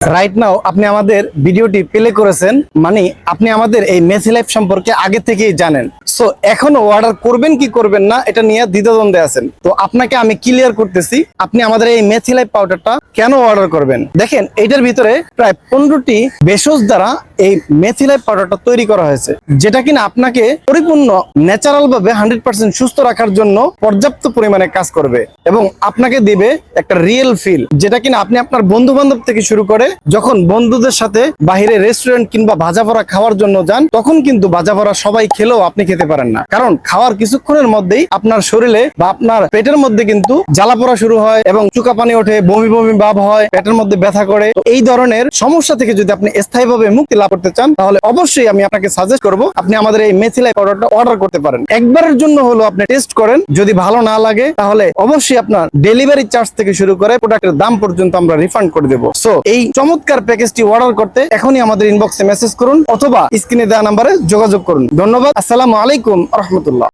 Right now আপনি আমাদের ভিডিওটি প্লে করেছেন। মানে আপনি আমাদের এই মেসি লাইফ সম্পর্কে আগে থেকেই জানেন। সো এখন অর্ডার করবেন কি করবেন না, এটা নিয়ে দ্বিধাদ্বন্দ্বে আছেন। তো আপনাকে আমি ক্লিয়ার করতেছি, আপনি আমাদের এই মেসি লাইফ পাউডারটা কেন অর্ডার করবেন? দেখেন, এটার ভিতরে প্রায় পনেরোটি ভেষজ দ্বারা এই মেথি লাইফ পাউডারটা তৈরি করা হয়েছে, যেটা কিনা আপনাকে পরিপূর্ণ ন্যাচারাল ভাবে হান্ড্রেড সুস্থ রাখার জন্য পর্যাপ্ত পরিমাণে কাজ করবে এবং আপনাকে দিবে একটা রিয়েল ফিল যেটা কিনা আপনি আপনার বন্ধু বান্ধব থেকে শুরু করে যখন বন্ধুদের সাথে বাইরে রেস্টুরেন্ট কিংবা ভাজা ভরা খাওয়ার জন্য যান, তখন কিন্তু ভাজা ভরা সবাই খেলেও আপনি খেতে পারেন না। কারণ খাওয়ার কিছুক্ষণের মধ্যেই আপনার শরীরে বা আপনার পেটের মধ্যে কিন্তু জ্বালা পড়া শুরু হয় এবং চুকা পানি ওঠে, বমি বমি ভাব হয়, পেটের মধ্যে ব্যথা করে। এই ধরনের সমস্যা থেকে যদি আপনি স্থায়ীভাবে মুক্তি লাভ করতে চান, তাহলে অবশ্যই আমি আপনাকে সাজেস্ট করব আপনি আমাদের এই মেথিলাই পাউডারটা অর্ডার করতে পারেন। একবারের জন্য হলো আপনি টেস্ট করেন, যদি ভালো না লাগে, তাহলে অবশ্যই আপনার ডেলিভারি চার্জ থেকে শুরু করে প্রোডাক্টের দাম পর্যন্ত আমরা রিফান্ড করে দেবো। সো এই চমৎকার প্যাকেজটি অর্ডার করতে এখনই আমাদের ইনবক্সে মেসেজ করুন, অথবা স্ক্রিনে দেওয়া নাম্বারে যোগাযোগ করুন। ধন্যবাদ, আসসালামু আলাইকুম রহমতুল্লাহ।